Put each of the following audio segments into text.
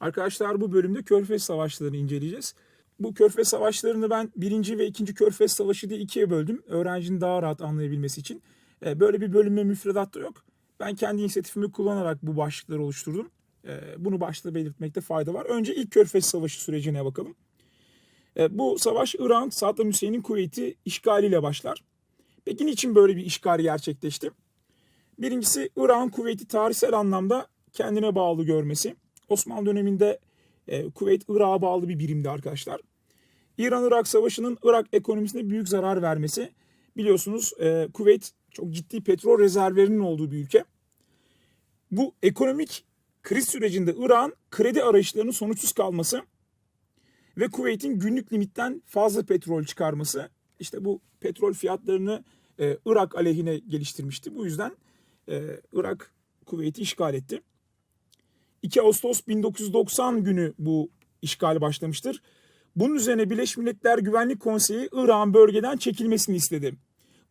Arkadaşlar bu bölümde Körfez Savaşları'nı inceleyeceğiz. Bu Körfez Savaşları'nı ben birinci ve ikinci Körfez Savaşı diye ikiye böldüm. Öğrencinin daha rahat anlayabilmesi için. E, Böyle bir bölünme müfredatta yok. Ben kendi inisiyatifimi kullanarak bu başlıkları oluşturdum. E, Bunu başta belirtmekte fayda var. Önce ilk Körfez Savaşı sürecine bakalım. E, Bu savaş İran, Saddam Hüseyin'in Kuveyt'i işgaliyle başlar. Peki niçin böyle bir işgal gerçekleşti? Birincisi İran Kuveyt'i tarihsel anlamda kendine bağlı görmesi. Osmanlı döneminde e, Kuveyt Irak'a bağlı bir birimdi arkadaşlar. İran-Irak Savaşı'nın Irak ekonomisine büyük zarar vermesi. Biliyorsunuz e, Kuveyt çok ciddi petrol rezervlerinin olduğu bir ülke. Bu ekonomik kriz sürecinde İran kredi arayışlarının sonuçsuz kalması ve Kuveyt'in günlük limitten fazla petrol çıkarması işte bu petrol fiyatlarını e, Irak aleyhine geliştirmişti. Bu yüzden e, Irak Kuveyt'i işgal etti. 2 Ağustos 1990 günü bu işgal başlamıştır. Bunun üzerine Birleşmiş Milletler Güvenlik Konseyi Irak'ın bölgeden çekilmesini istedi.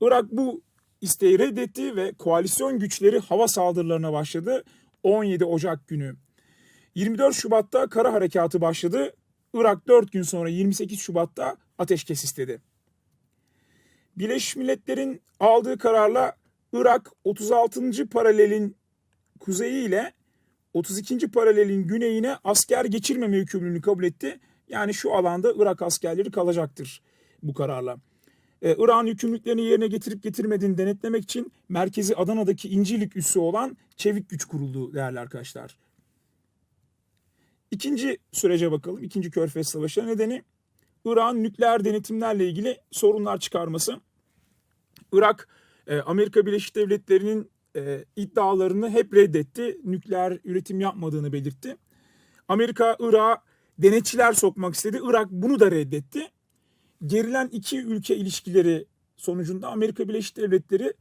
Irak bu isteği reddetti ve koalisyon güçleri hava saldırılarına başladı 17 Ocak günü. 24 Şubat'ta kara harekatı başladı. Irak 4 gün sonra 28 Şubat'ta ateşkes istedi. Birleşmiş Milletler'in aldığı kararla Irak 36. paralelin kuzeyi ile 32. paralelin güneyine asker geçirmeme yükümlülüğünü kabul etti. Yani şu alanda Irak askerleri kalacaktır bu kararla. Ee, Irak'ın yükümlülüklerini yerine getirip getirmediğini denetlemek için merkezi Adana'daki İncirlik üssü olan Çevik Güç kuruldu değerli arkadaşlar. İkinci sürece bakalım. İkinci Körfez Savaşı nedeni Irak'ın nükleer denetimlerle ilgili sorunlar çıkarması. Irak, e, Amerika Birleşik Devletleri'nin e, iddialarını hep reddetti. Nükleer üretim yapmadığını belirtti. Amerika Irak'a denetçiler sokmak istedi. Irak bunu da reddetti. Gerilen iki ülke ilişkileri sonucunda Amerika Birleşik Devletleri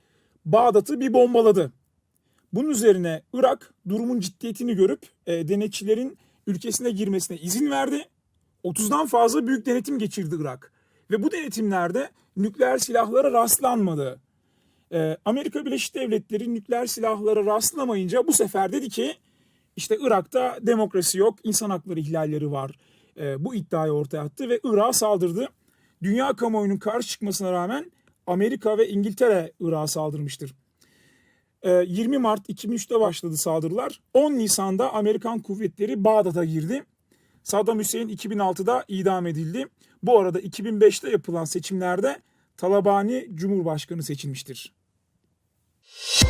Bağdat'ı bir bombaladı. Bunun üzerine Irak durumun ciddiyetini görüp e, denetçilerin ülkesine girmesine izin verdi. 30'dan fazla büyük denetim geçirdi Irak. Ve bu denetimlerde nükleer silahlara rastlanmadı. Ee, Amerika Birleşik Devletleri nükleer silahlara rastlamayınca bu sefer dedi ki işte Irak'ta demokrasi yok, insan hakları ihlalleri var. Ee, bu iddiayı ortaya attı ve Irak'a saldırdı. Dünya kamuoyunun karşı çıkmasına rağmen Amerika ve İngiltere Irak'a saldırmıştır. Ee, 20 Mart 2003'te başladı saldırılar. 10 Nisan'da Amerikan kuvvetleri Bağdat'a girdi. Saddam Hüseyin 2006'da idam edildi. Bu arada 2005'te yapılan seçimlerde Talabani Cumhurbaşkanı seçilmiştir. you